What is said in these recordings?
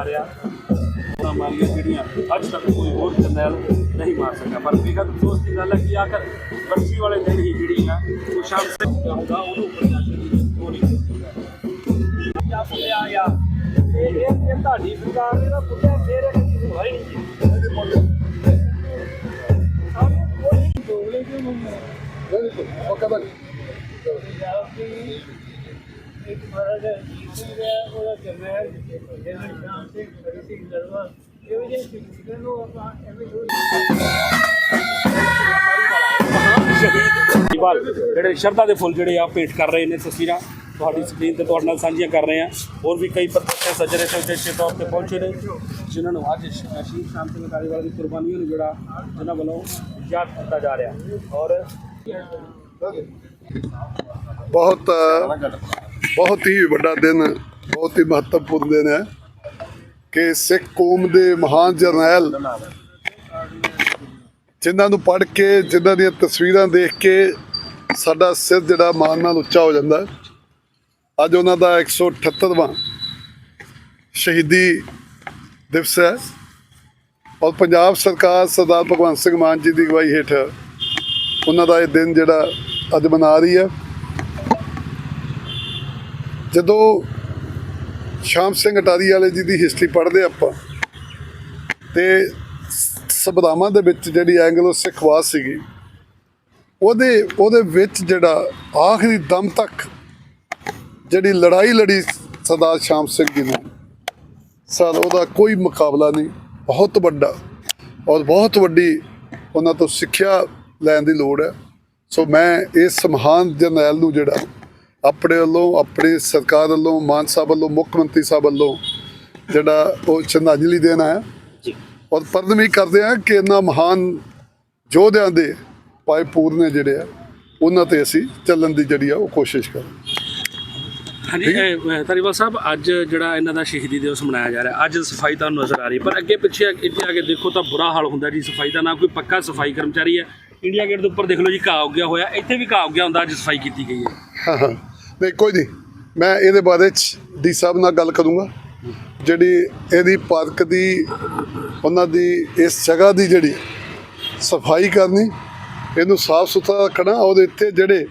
ਜਾ ਰਿਹਾ। ਤਾਂ ਮਾਰੀਆਂ ਜਿਹੜੀਆਂ ਅੱਜ ਤੱਕ ਕੋਈ ਹੋਰ ਜਰਨੈਲ ਨਹੀਂ ਮਾਰ ਸਕਿਆ। ਪਰ ਬੇਹੱਦ ਅਫਸੋਸ ਦੀ ਗੱਲ ਹੈ ਕਿ ਆਖਰ ਬਰਸੀ ਵਾਲੇ ਦਿਨ ਹੀ ਜਿਹੜੀ ਆ ਉਹ ਸ਼ਾਮ ਸਿੰਘ ਹੁੰਦਾ ਉਹਨੂੰ ਗੋਲੀ ਚੱਲਦੀ ਹੈ ਜਾਂ ਪੁੱਲਿਆ ਆ ਇਹ ਇਹ ਤੁਹਾਡੀ ਸਰਕਾਰ ਨੇ ਨਾ ਪੁੱਲਿਆ ਫੇਰ ਇਹ ਕਿਸੇ ਹੋਣਾ ਹੀ ਨਹੀਂ ਜੀ। ਸਾਨੂੰ ਕੋਈ ਦੋਗਲੇ ਕਿਉਂ ਨਹੀਂ ਇੱਕ ਮਹਾਰਾਜਾ ਰਣਜੀਤ ਸਿੰਘ ਹੈ ਉਹਦਾ ਜਰਨੈਲ ਜਨਰਲ ਸ਼ਾਮ ਸਿੰਘ ਹਰੀ ਸਿੰਘ ਨਰਵਾ ਇਹੋ ਜਿਹੇ ਸ਼ਹੀਦਾਂ ਨੂੰ ਆਪਾਂ ਐਵੇਂ ਥੋੜ੍ਹੀ ਇਕਬਾਲ ਜਿਹੜੇ ਸ਼ਰਧਾ ਦੇ ਫੁੱਲ ਜਿਹੜੇ ਆ ਭੇਟ ਕਰ ਰਹੇ ਨੇ ਤਸਵੀਰਾਂ। ਤੁਹਾਡੀ ਸਕਰੀਨ ਤੇ ਤੁਹਾਡੇ ਨਾਲ ਸਾਂਝੀਆਂ ਕਰ ਰਹੇ ਆ ਹੋਰ ਵੀ ਕਈ ਪ੍ਰਤੱਖ ਸੱਜਣੇ ਤੇ ਉਚੇਚੇ ਤੌਰ ਤੇ ਪਹੁੰਚੇ ਨੇ ਜਿਨ੍ਹਾਂ ਨੂੰ ਅੱਜ ਸ਼ਹੀਦ ਸ਼ਾਮ ਸਿੰਘ ਧਾਲੀਵਾਲ ਦੀ ਕੁਰਬਾਨੀਆਂ ਨੂੰ ਜਿਹੜਾ ਜਿਨ੍ਹਾਂ ਵੱਲੋਂ ਯਾਦ ਕੀਤਾ ਜਾ ਰਿਹਾ। ਔਰ ਬਹੁਤ ਬਹੁਤ ਹੀ ਵੱਡਾ ਦਿਨ, ਬਹੁਤ ਹੀ ਮਹੱਤਵਪੂਰਨ ਦਿਨ ਹੈ ਕਿ ਸਿੱਖ ਕੌਮ ਦੇ ਮਹਾਨ ਜਰਨੈਲ ਜਿਨ੍ਹਾਂ ਨੂੰ ਪੜ੍ਹ ਕੇ, ਜਿਨ੍ਹਾਂ ਦੀਆਂ ਤਸਵੀਰਾਂ ਦੇਖ ਕੇ ਸਾਡਾ ਸਿਰ ਜਿਹੜਾ ਮਾਣ ਨਾਲ ਉੱਚਾ ਹੋ ਜਾਂਦਾ। ਅੱਜ ਉਹਨਾਂ ਦਾ 178ਵਾਂ ਸ਼ਹੀਦੀ ਦਿਵਸ ਹੈ ਔਰ ਪੰਜਾਬ ਸਰਕਾਰ ਸਰਦਾਰ ਭਗਵੰਤ ਸਿੰਘ ਮਾਨ ਜੀ ਦੀ ਅਗਵਾਈ ਹੇਠ ਉਹਨਾਂ ਦਾ ਇਹ ਦਿਨ ਜਿਹੜਾ ਅੱਜ ਮਨਾ ਰਹੀ ਹੈ। ਜਦੋਂ ਸ਼ਾਮ ਸਿੰਘ ਅਟਾਰੀ ਵਾਲੇ ਜੀ ਦੀ ਹਿਸਟਰੀ ਪੜ੍ਹਦੇ ਆਪਾਂ, ਤੇ ਸੰਵਿਧਾਨਾਂ ਦੇ ਵਿੱਚ ਜਿਹੜੀ ਐਂਗਲੋ ਸਿੱਖ ਵਾਦ ਸੀਗੀ, ਉਹਦੇ ਉਹਦੇ ਵਿੱਚ ਜਿਹੜਾ ਆਖਰੀ ਦਮ ਤੱਕ ਜਿਹੜੀ ਲੜਾਈ ਲੜੀ ਸਰਦਾਰ ਸ਼ਾਮ ਸਿੰਘ ਜੀ ਨੇ ਸਰ ਉਹਦਾ ਕੋਈ ਮੁਕਾਬਲਾ ਨਹੀਂ, ਬਹੁਤ ਵੱਡਾ ਔਰ ਬਹੁਤ ਵੱਡੀ ਉਹਨਾਂ ਤੋਂ ਸਿੱਖਿਆ ਲੈਣ ਦੀ ਲੋੜ ਹੈ। ਸੋ ਮੈਂ ਇਸ ਮਹਾਨ ਜਰਨੈਲ ਨੂੰ ਜਿਹੜਾ ਆਪਣੇ ਵੱਲੋਂ ਆਪਣੀ ਸਰਕਾਰ ਵੱਲੋਂ ਮਾਨ ਸਾਹਿਬ ਵੱਲੋਂ ਮੁੱਖ ਮੰਤਰੀ ਸਾਹਿਬ ਵੱਲੋਂ ਜਿਹੜਾ ਉਹ ਸ਼ਰਧਾਂਜਲੀ ਦੇਣ ਆਇਆ। ਔਰ ਪਰਦਮੀ ਕਰਦੇ ਆ ਕਿ ਇਹਨਾਂ ਮਹਾਨ ਯੋਧਿਆਂ ਦੇ ਪਾਏ ਪੂਰਨੇ ਜਿਹੜੇ ਆ ਉਹਨਾਂ ਤੇ ਅਸੀਂ ਚੱਲਣ ਦੀ ਜਿਹੜੀ ਆ ਉਹ ਕੋਸ਼ਿਸ਼ ਕਰਾਂ ਹਾਂਜੀ ਧਾਲੀਵਾਲ ਸਾਹਿਬ ਅੱਜ ਜਿਹੜਾ ਇਹਨਾਂ ਦਾ ਸ਼ਹੀਦੀ ਦਿਵਸ ਮਨਾਇਆ ਜਾ ਰਿਹਾ ਅੱਜ ਸਫ਼ਾਈ ਤੁਹਾਨੂੰ ਨਜ਼ਰ ਆ ਰਹੀ ਪਰ ਅੱਗੇ ਪਿੱਛੇ ਇੱਥੇ ਆ ਕੇ ਦੇਖੋ ਤਾਂ ਬੁਰਾ ਹਾਲ ਹੁੰਦਾ ਜੀ ਸਫ਼ਾਈ ਦਾ ਨਾ ਕੋਈ ਪੱਕਾ ਸਫ਼ਾਈ ਕਰਮਚਾਰੀ ਹੈ। ਇੰਡੀਆ ਗੇਟ ਦੇ ਉੱਪਰ ਦੇਖ ਲਓ ਜੀ ਘਾਹ ਉੱਗਿਆ ਹੋਇਆ ਇੱਥੇ ਵੀ ਘਾਹ ਉੱਗਿਆ ਹੁੰਦਾ ਅੱਜ ਸਫ਼ਾਈ ਕੀਤੀ ਗਈ ਹੈ। ਹਾਂ ਹਾਂ। ਨਹੀਂ ਕੋਈ ਨਹੀਂ, ਮੈਂ ਇਹਦੇ ਬਾਰੇ ਚ ਡੀ ਸਾਹਿਬ ਨਾਲ ਗੱਲ ਕਰੂੰਗਾ। ਜਿਹੜੀ ਇਹਦੀ ਪਾਰਕ ਦੀ, ਉਹਨਾਂ ਦੀ ਇਸ ਜਗ੍ਹਾ ਦੀ ਜਿਹੜੀ ਸਫ਼ਾਈ ਕਰਨੀ, ਇਹਨੂੰ ਸਾਫ਼ ਸੁਥਰਾ ਰੱਖਣਾ, ਉਹਦੇ ਇੱਥੇ ਜਿਹੜੇ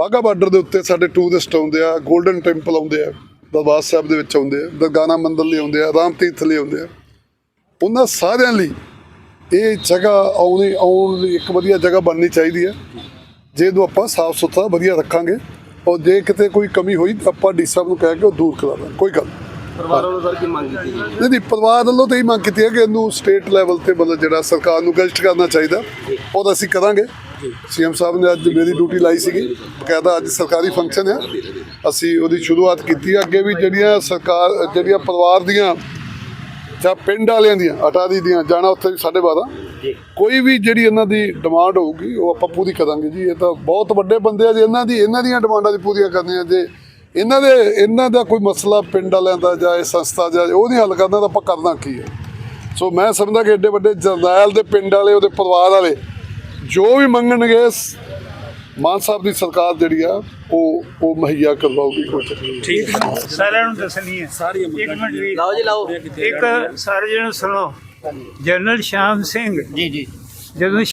ਵਾਹਗਾ ਬਾਰਡਰ ਦੇ ਉੱਤੇ ਸਾਡੇ ਟੂਰਿਸਟ ਆਉਂਦੇ ਆ 골ਡਨ ਟੈਂਪਲ ਆਉਂਦੇ ਆ, ਦਰਬਾਰ ਸਾਹਿਬ ਦੇ ਵਿੱਚ ਆਉਂਦੇ ਆ, ਦਰਗਾਨਾ ਮੰਦਰ ਲਈ ਆਉਂਦੇ ਆ, ਰਾਮ ਤੀਰਥ ਲਈ ਆਉਂਦੇ ਆ। ਉਹਨਾਂ ਸਾਰਿਆਂ ਲਈ ਇਹ ਜਗ੍ਹਾ ਆਉਣੀ, ਆਉਣ ਲਈ ਇੱਕ ਵਧੀਆ ਜਗ੍ਹਾ ਬਣਨੀ ਚਾਹੀਦੀ ਹੈ ਜੇ ਇਹਨੂੰ ਆਪਾਂ ਸਾਫ਼ ਸੁਥਰਾ ਵਧੀਆ ਰੱਖਾਂਗੇ। ਔਰ ਜੇ ਕਿਤੇ ਕੋਈ ਕਮੀ ਹੋਈ ਤਾਂ ਆਪਾਂ ਡੀ ਸਾਹਿਬ ਨੂੰ ਕਹਿ ਕੇ ਉਹ ਦੂਰ ਕਰਾ ਦਾਂਗੇ ਕੋਈ ਗੱਲ। ਪਰਿਵਾਰ ਵੱਲੋਂ ਸਰ ਕੀ ਮੰਗ ਕੀਤੀ ਗਈ? ਨਹੀਂ ਨਹੀਂ ਪਰਿਵਾਰ ਵੱਲੋਂ ਤਾਂ ਇਹ ਮੰਗ ਕੀਤੀ ਹੈ ਕਿ ਇਹਨੂੰ ਸਟੇਟ ਲੈਵਲ ਤੇ ਮਤਲਬ ਜਿਹੜਾ ਸਰਕਾਰ ਨੂੰ ਗਜ਼ਟ ਕਰਨਾ ਚਾਹੀਦਾ। ਉਹ ਤਾਂ ਅਸੀਂ ਕਰਾਂਗੇ। ਸੀਐਮ ਸਾਹਿਬ ਨੇ ਅੱਜ ਮੇਰੀ ਡਿਊਟੀ ਲਾਈ ਸੀਗੀ। ਬਕਾਇਦਾ ਅੱਜ ਸਰਕਾਰੀ ਫੰਕਸ਼ਨ ਹੈ ਅਸੀਂ ਉਹਦੀ ਸ਼ੁਰੂਆਤ ਕੀਤੀ ਹੈ ਅੱਗੇ ਵੀ ਜਿਹੜੀਆਂ ਸਰਕਾਰ ਜਿਹੜੀਆਂ ਪਰਿਵਾਰ ਦੀਆਂ ਜਾਂ ਪਿੰਡ ਵਾਲਿਆਂ ਦੀਆਂ ਅਟਾਰੀ ਦੀਆਂ ਜਾਣਾ ਉੱਥੇ ਵੀ ਸਾਡੇ ਬਾਰਾਂ। ਕੋਈ ਵੀ ਜਿਹੜੀ ਇਹਨਾਂ ਦੀ ਡਿਮਾਂਡ ਹੋਊਗੀ ਉਹ ਆਪਾਂ ਪੂਰੀ ਕਰਾਂਗੇ ਜੀ। ਇਹ ਤਾਂ ਬਹੁਤ ਵੱਡੇ ਬੰਦੇ ਆ ਜੀ। ਇਹਨਾਂ ਦੀ ਇਹਨਾਂ ਦੀਆਂ ਡਿਮਾਂਡਾਂ ਦੀ ਪੂਰੀਆਂ ਕਰਨੀਆਂ ਜੇ ਇਹਨਾਂ ਦੇ ਇਹਨਾਂ ਦਾ ਕੋਈ ਮਸਲਾ ਪਿੰਡ ਵਾਲਿਆਂ ਦਾ ਜਾਂ ਇਹ ਸੰਸਥਾ ਜਾਂ ਉਹ ਨਹੀਂ ਹੱਲ ਕਰਨਾ ਤਾਂ ਆਪਾਂ ਕਰਨਾ ਕੀ ਹੈ ਸੋ ਮੈਂ ਸਮਝਦਾ ਕਿ ਏਡੇ ਵੱਡੇ ਜਰਨੈਲ ਦੇ ਪਿੰਡ ਵਾਲੇ ਉਹਦੇ ਪਰਿਵਾਰ ਵਾਲੇ ਜੋ ਵੀ ਮੰਗਣਗੇ ਮਾਨ ਸਾਹਿਬ ਦੀ ਸਰਕਾਰ ਜਿਹੜੀ ਆ ਉਹ ਉਹ ਮੁਹੱਈਆ ਕਰਵਾਉਗੀ। ਕੋਈ ਚੱਕਰ ਨਹੀਂ। ਠੀਕ ਸਾਰਿਆਂ ਨੂੰ ਦੱਸਣੀ ਹੈ। ਸਾਰੀਆਂ ਇੱਕ ਮਿੰਟ ਵੀ ਲਾਓ ਜੀ ਲਾਓ। ਇੱਕ ਸਾਰੇ ਜਣੇ ਸੁਣੋ। ਜਨਰਲ ਸ਼ਾਮ ਸਿੰਘ। ਜੀ ਜੀ। ਜਦੋਂ